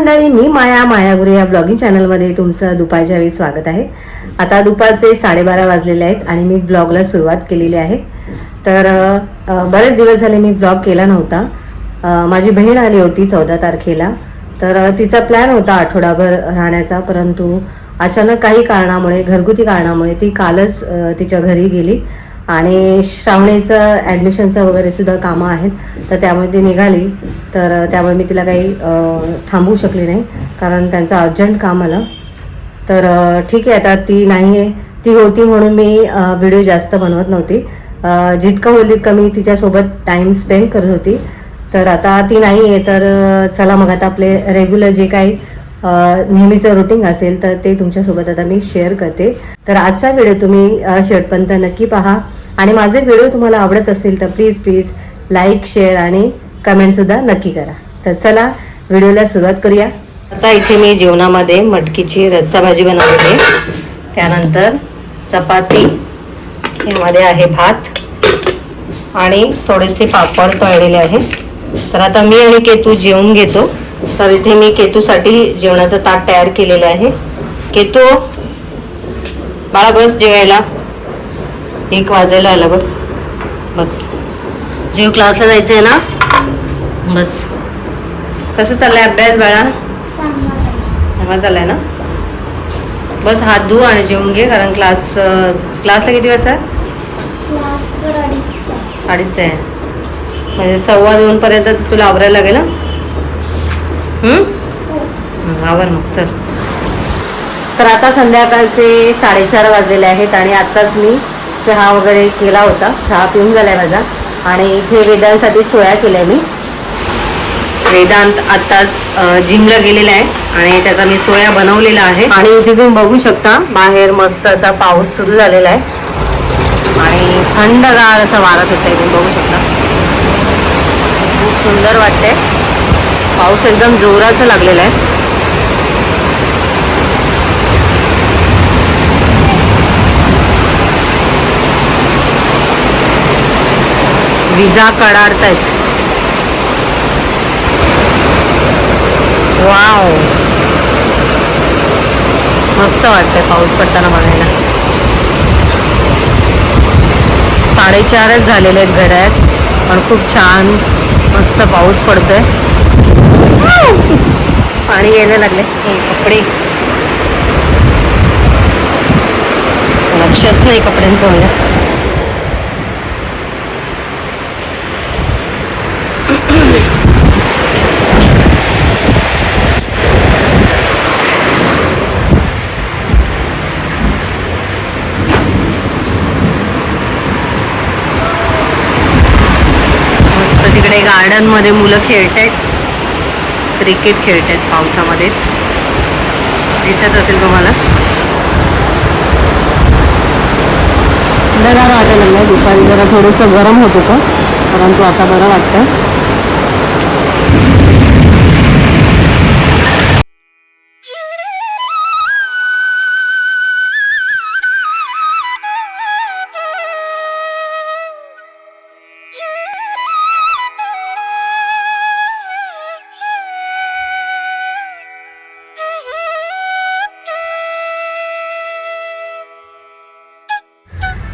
मंडळी मी माया मायागुरे या ब्लॉगिंग चॅनलमध्ये तुमचं दुपारच्या वेळी स्वागत आहे. आता दुपारचे साडेबारा वाजलेले आहेत आणि मी ब्लॉगला सुरुवात केलेली आहे. तर बरेच दिवस झाले मी ब्लॉग केला नव्हता. माझी बहीण आली होती चौदा तारखेला. तर तिचा प्लॅन होता आठवडाभर राहण्याचा परंतु अचानक काही कारणामुळे घरगुती कारणामुळे ती कालच तिच्या घरी गेली. आणि श्रावणीचं ॲडमिशनचं वगैरे सुद्धा कामं आहेत. तर त्यामुळे ती निघाली. तर त्यामुळे मी तिला काही थांबू थांबवू शकले नाही. कारण त्यांचं अर्जंट काम आलं. तर ठीक आहे आता ती नाही आहे ती होती म्हणून मी व्हिडिओ जास्त बनवत नव्हती. जितकं होईल तितकं मी तिच्यासोबत टाईम स्पेंड करत होती. तर आता ती नाही आहे तर चला मग आता आपले रेग्युलर जे काही नेहमीचं रुटीन असेल तर ते तुमच्यासोबत आता मी शेअर करते. तर आजचा व्हिडिओ तुम्ही शेवटपर्यंत नक्की पहा. आणि माझे व्हिडिओ तुम्हाला आवडत असेल तर प्लीज प्लीज लाईक शेअर आणि कमेंटसुद्धा नक्की करा. तर चला व्हिडिओला सुरुवात करूया. आता इथे मी जेवणामध्ये मटकीची रस्सा भाजी बनवलेली आहे. त्यानंतर चपाती यामध्ये आहे भात आणि थोडेसे पापड तळलेले आहे. तर आता मी आणि केतू जेवून घेतो. तर इथे मी केतूसाठी जेवणाचं ताट तयार केलेलं आहे. केतू बाळा बस जेवायला. एक वाजायला आला बघ. बस. जीव क्लासला जायचं आहे ना? बस. कसं चाललंय अभ्यास बाळा? चांगला चाललाय ना? बस हात धुवू आणि जेवून घे कारण क्लास क्लासला किती वाजता? अडीच आहे. म्हणजे सव्वा दोन पर्यंत तुला आवरायला लागेल? हं, आवर मग चल. तर आता संध्याकाळचे साडेचार वाजलेले आहेत आणि आत्ताच मी चहा वगैरे केला होता. चहा पिऊन झालाय माझा. आणि इथे वेदांसाठी सोया केल्या मी. वेदांत आत्ताच जिमला गेलेला आहे आणि त्याचा मी सोया बनवलेला आहे. आणि इथे तुम्ही बघू शकता बाहेर मस्त असा पाऊस सुरू झालेला आहे. आणि थंडगार असा वारा सुटतंय तुम्ही बघू शकता. खूप सुंदर वाटतंय. पाऊस एकदम जोराचा लागलेला आहे. विजा आहेत वाव. मस्त वाटतंय पाऊस पडताना बघायला. साडेचारच झालेले आहेत घड्यात पण खूप छान मस्त पाऊस पडतोय. पाणी यायला लागले कपडे. लक्षात नाही कपड्यांचं म्हणजे गार्डनमध्ये मुलं खेळत आहेत क्रिकेट खेळत आहेत पावसामध्येच. दिसत असेल तुम्हाला? बरं वाटायला लागलाय दुपारी जरा थोडंसं गरम होत होतं परंतु आता बरं वाटतं.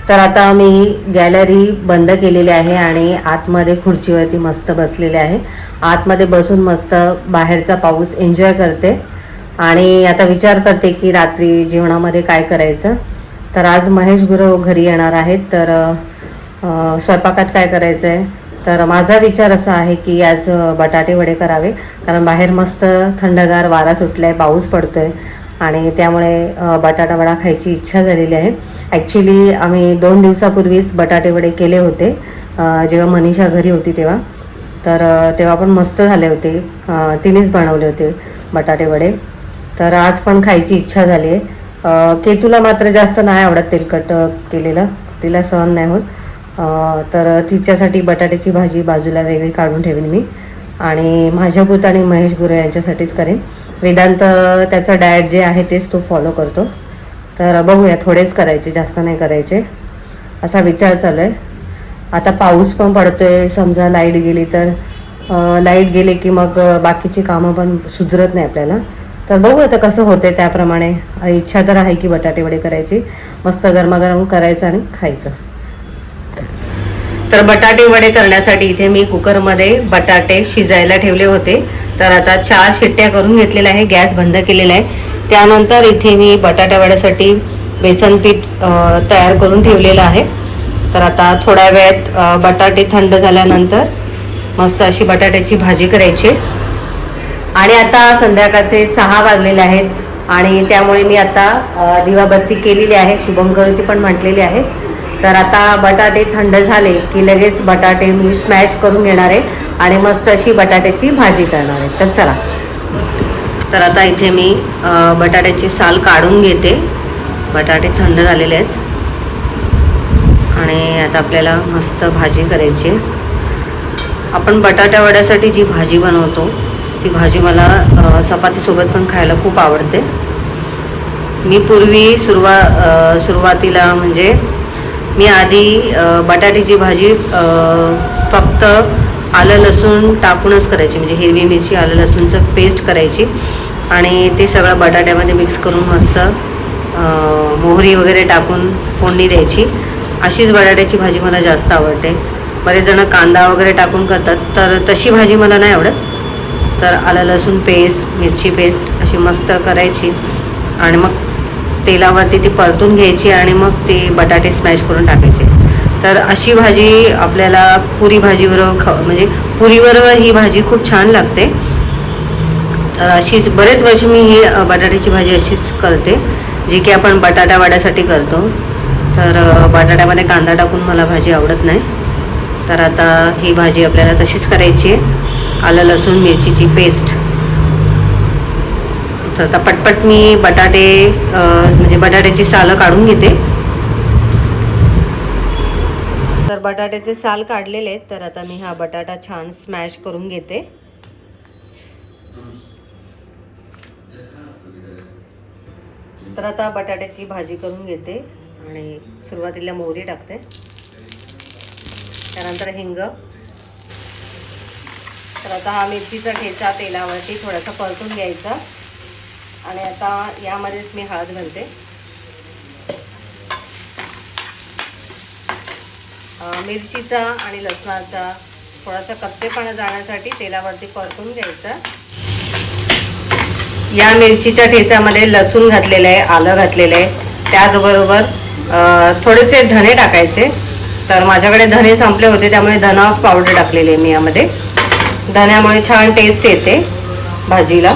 तर आता मी गॅलरी बंद केलेली आहे आणि आतमध्ये खुर्चीवरती मस्त बसलेले आहे. आतमध्ये बसून मस्त बाहेरचा पाऊस एन्जॉय करते. आणि आता विचार करते की रात्री जेवणामध्ये काय करायचं. तर आज महेश गुरव घरी येणार आहेत. तर स्वयंपाकात काय करायचं आहे तर माझा विचार असा आहे की आज बटाटे वडे करावे. कारण बाहेर मस्त थंडगार वारा सुटलाय पाऊस पडतो आहे आणि त्यामुळे बटाटा वडा खायची इच्छा झालेली आहे. ॲक्च्युली आम्ही दोन दिवसापूर्वीच बटाटे वडे केले होते जेव्हा मनीषा घरी होती तेव्हा. तर तेव्हा पण मस्त झाले होते. तिनेच बनवले होते बटाटे वडे. तर आज पण खायची इच्छा झाली आहे. केतूला मात्र जास्त नाही आवडत तेलकट केलेलं. तिला सहन नाही होत. तर तिच्यासाठी बटाट्याची भाजी बाजूला वेगळी काढून ठेवेन मी. आणि माझ्या पुरतं आणि महेश गुरे यांच्यासाठीच करेन. वेदांत त्याचा डाएट जे आहे तेच तो फॉलो करतो. तर बघूया थोडेच करायचे जास्त नाही करायचे. असा विचार चालू आहे. आता पाऊस पण पडतो आहे समजा लाइट गेली तर लाइट गेले की मग बाकीची कामं पण सुधरत नाही आपल्याला. तर बघू आता कसं होते त्याप्रमाणे. इच्छा तर आहे की बटाटे वडे करायची. मस्त गरमागरम करायचं आणि खायचं. तर बटाटे वडे करण्यासाठी इथे मी कुकरमध्ये बटाटे शिजायला ठेवले होते. तर आता चार शिट्ट्या करून घेतलेल्या आहे गॅस बंद केलेला आहे. त्यानंतर इथे मी बटाटा वड्यासाठी बेसन पीठ तयार करून ठेवलेलं आहे. तर आता थोड्या वेळात बटाटे थंड झाल्यानंतर मस्त अशी बटाट्याची भाजी करायची. आणि आता संध्याकाळचे सहा वाजलेले आहेत आणि त्यामुळे मी आता दिवाबत्ती केलेली आहे शुभंकरोती पण म्हटलेली आहे. तर आता बटाटे थंड झाले की लगेच बटाटे मी स्मॅश करून घेणार आहे. आणि मस्त अशी बटाट्याची भाजी करणार आहे. तर चला. तर आता इथे मी बटाट्याची साल काढून घेते. बटाटे थंड झालेले आहेत. आणि आता आपल्याला मस्त भाजी करायची आहे. आपण बटाटा वड्यासाठी जी भाजी बनवतो ती भाजी मला चपातीसोबत पण खायला खूप आवडते. मी पूर्वी सुरुवा सुरुवातीला म्हणजे मी आधी बटाट्याची भाजी फक्त आलं लसूण टाकूनच करायची म्हणजे हिरवी मिरची आलं लसूणचं पेस्ट करायची. आणि ते सगळं बटाट्यामध्ये मिक्स करून मस्त मोहरी वगैरे टाकून फोडणी द्यायची. अशीच बटाट्याची भाजी मला जास्त आवडते. बरेच जण कांदा वगैरे टाकून करतात तर तशी भाजी मला नाही आवडत. तर आलं लसूण पेस्ट मिरची पेस्ट अशी मस्त करायची. आणि मग तेलावरती ती परतून घ्यायची आणि मग ते बटाटे स्मॅश करून टाकायचे. तर अशी भाजी आपल्याला पुरी भाजीबरोबर ख म्हणजे पुरीबरोबर ही भाजी खूप छान लागते. तर अशीच बरेच वर्ष मी ही बटाट्याची भाजी अशीच करते जी की आपण बटाटा वाड्यासाठी करतो. तर बटाट्यामध्ये कांदा टाकून मला भाजी आवडत नाही. तर आता ही भाजी आपल्याला तशीच करायची आहे. आलं लसूण मिरचीची पेस्ट. तर आता पटपट मी बटाटे म्हणजे बटाट्याची सालं काढून घेते. तर बटाट्याचे साल काढलेले आहेत तर आता मी हा बटाटा छान स्मॅश करून घेते. तर आता बटाट्याची भाजी करून घेते आणि सुरुवातीला मोहरी टाकते. त्यानंतर हिंग. तर आता हा मिरचीचा ठेचा तेलावरती थोडासा परतून घ्यायचा. आणि आता यामध्येच मी हळद घालते. मिरचीचा आणि लसणाचा थोडासा कच्चेपणा जाण्यासाठी तेलावरती परतून घ्यायचा. या मिरचीच्या ठेचामध्ये लसूण घातलेलं आहे आलं घातलेलं आहे. त्याचबरोबर थोडेसे धने टाकायचे. तर माझ्याकडे धने संपले होते त्यामुळे धना पावडर टाकलेली आहे मी यामध्ये. धन्यामुळे छान टेस्ट येते भाजीला.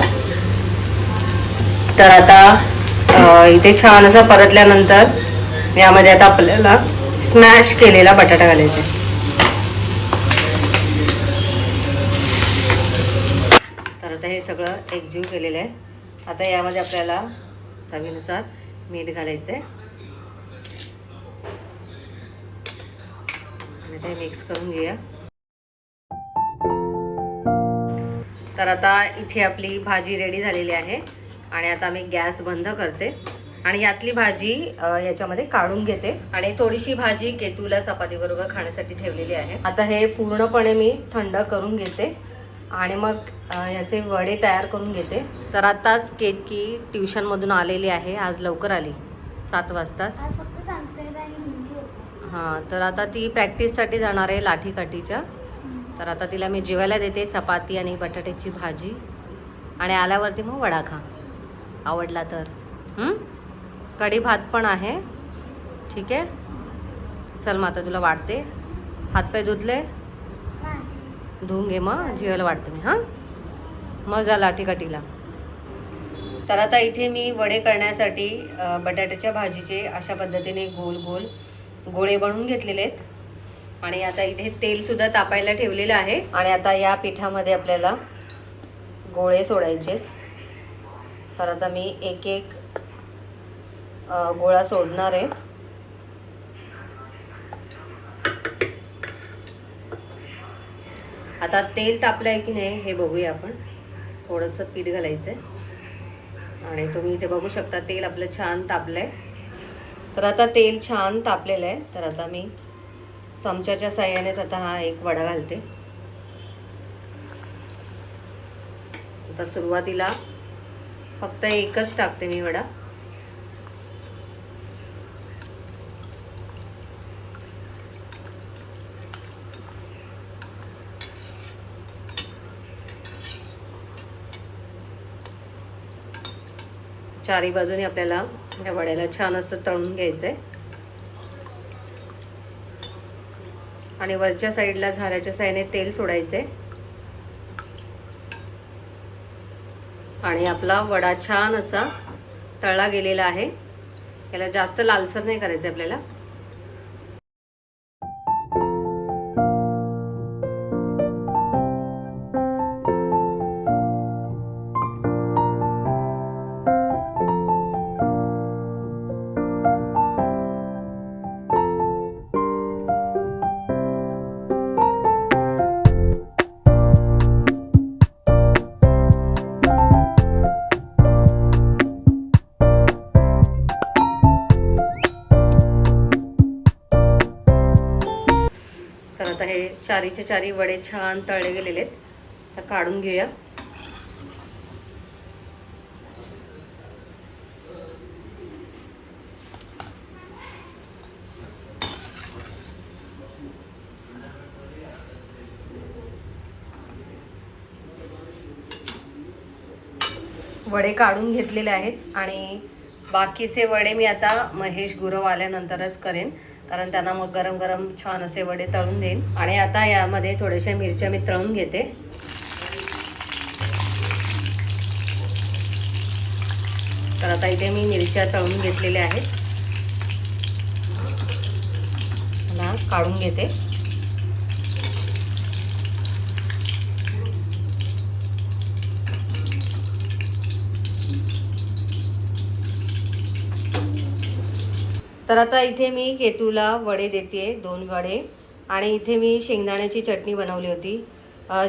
तर आता इथे छान असं परतल्यानंतर यामध्ये आता आपल्याला स्मॅश केलेला बटाटा घालायचा. आहे. तर आता हे सगळं एकजीव केलेलं आहे. आता यामध्ये आपल्याला चवीनुसार मीठ घालायचं आहे आणि ते मिक्स करून घेऊया. तर आता इथे आपली भाजी रेडी झालेली आहे. आणि आता मी गॅस बंद करते. आणि यातली भाजी याच्यामध्ये काढून घेते. आणि थोडीशी भाजी केतूला चपाती बरोबर खाण्यासाठी ठेवलेली आहे. आता हे पूर्णपणे मी थंड करून घेते. आणि मग याचे वडे तयार करून घेते. तर आताच केतकी ट्युशनमधून आलेली आहे. आज लवकर आली. सात वाजताच. हां तर आता ती प्रॅक्टिससाठी जाणार आहे लाठीकाठीच्या. तर आता तिला मी जेवायला देते चपाती आणि बटाट्याची भाजी. आणि आल्यावरती मग वडा खा. आवडला तर. हं? कढी भात पण आहे. ठीक आहे. चल मग आता तुला वाढते. हातपाय धुतले. धुवून घे मग. जेवायला वाढते मी हां? मग जा लाठीकाठीला तर आता इथे मी वडे करण्यासाठी बटाट्याच्या भाजीचे अशा पद्धतीने गोल गोल गोळे बनवून घेतलेले आहेत. आणि आता इथे तेलसुद्धा तापायला ठेवलेलं आहे. आणि आता या पिठामध्ये आपल्याला गोळे सोडायचे तर आता मी एक एक गोळा सोडणार आहे. आता तेल तापलं आहे की नाही हे बघूया आपण. थोडंसं पीठ घालायचं आहे आणि तुम्ही इथे बघू शकता तेल आपलं छान तापलं आहे तर आता तेल छान तापलेलं आहे. तर आता मी चमच्याच्या साह्यानेच आता हा एक वडा घालते. आता सुरुवातीला फक्त एकच टाकते मी वडा. चारी बाजूने आपल्याला या वड्याला छान असं तळून घ्यायचं आहे आणि वरच्या साईडला झाऱ्याच्या साईडने तेल सोडायचे आणि आपला वडा छान असा तळला गेलेला आहे. याला जास्त लालसर नाही करायचं आपल्याला. चारीचे चारी वडे छान तळले गेलेले आहेत. तर काढून घेऊया. वडे काढून घेतलेले आहेत आणि बाकीचे वडे मी आता महेश गुरव आल्यानंतरच करेन. कारण त्यांना मग गरम गरम छान असे वडे तळून देईन. आणि आता यामध्ये थोड्याशा मिरच्या मी तळून घेते. तर आता इथे मी मिरच्या तळून घेतलेल्या आहेत. काढून घेते. तर आता इथे मी केतूला वडे देते दोन वडे. आणि इथे मी शेंगदाण्याची चटणी बनवली होती.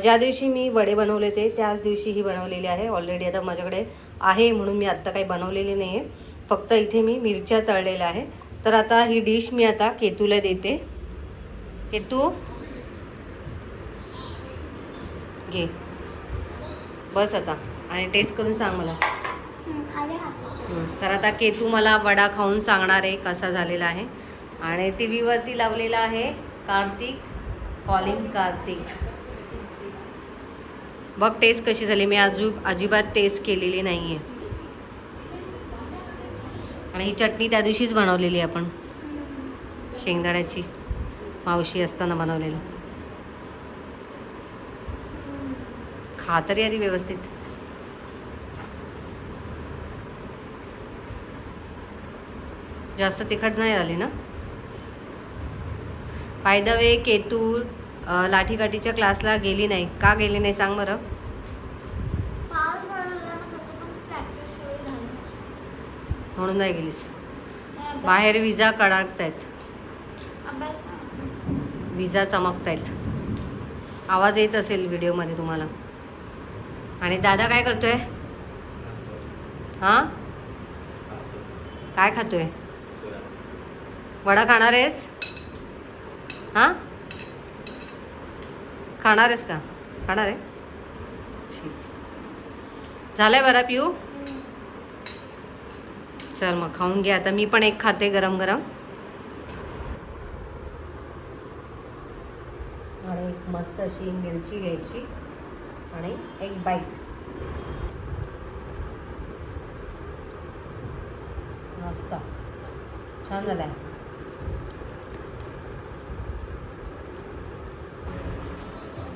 ज्या दिवशी मी वडे बनवले होते त्याच दिवशी ही बनवलेली आहे. ऑलरेडी आता माझ्याकडे आहे म्हणून मी आत्ता काही बनवलेली नाही आहे फक्त इथे मी मिरच्या तळलेल्या आहे. तर आता ही डिश मी आता केतूला देते. केतू? घे. बस आता. आणि टेस्ट करून सांग मला. तर आता केतू मला वडा खाऊन सांगणार आहे कसा झालेला आहे. आणि टी व्हीवरती लावलेला आहे कार्तिक कॉलिंग कार्तिक. बघ टेस्ट कशी झाली. मी अजूब अजिबात टेस्ट केलेली नाही आहे आणि ही चटणी त्या दिवशीच बनवलेली आपण. शेंगदाण्याची. मावशी असताना बनवलेली. खा तरी आधी व्यवस्थित. जास्त तिखट नाही झाली ना? बाय द वे केतू लाठीकाठीच्या क्लासला गेली नाही. का गेली नाही सांग बरं. म्हणून नाही गेलीस. बाहेर विजा पण- विजा चमकतायत. आवाज येत असेल व्हिडिओमध्ये तुम्हाला. आणि दादा काय करतोय? हां? काय खातोय? वडा खाणार आहेस? हां? खाणार आहेस का? खाणार आहे? ठीक. झालंय बरा पिऊ? चल मग खाऊन घ्या आता मी पण एक खाते गरम गरम. आणि एक मस्त अशी मिरची घ्यायची आणि एक बाईट. मस्त. छान झालं आहे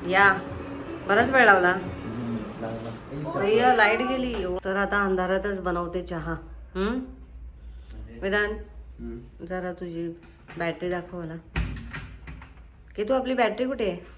या. बराच वेळ लावला. लाइट गेली. तर आता अंधारातच बनवते चहा. हम्म? वेदांत जरा तुझी बॅटरी दाखव मला की तू आपली बॅटरी कुठे आहे?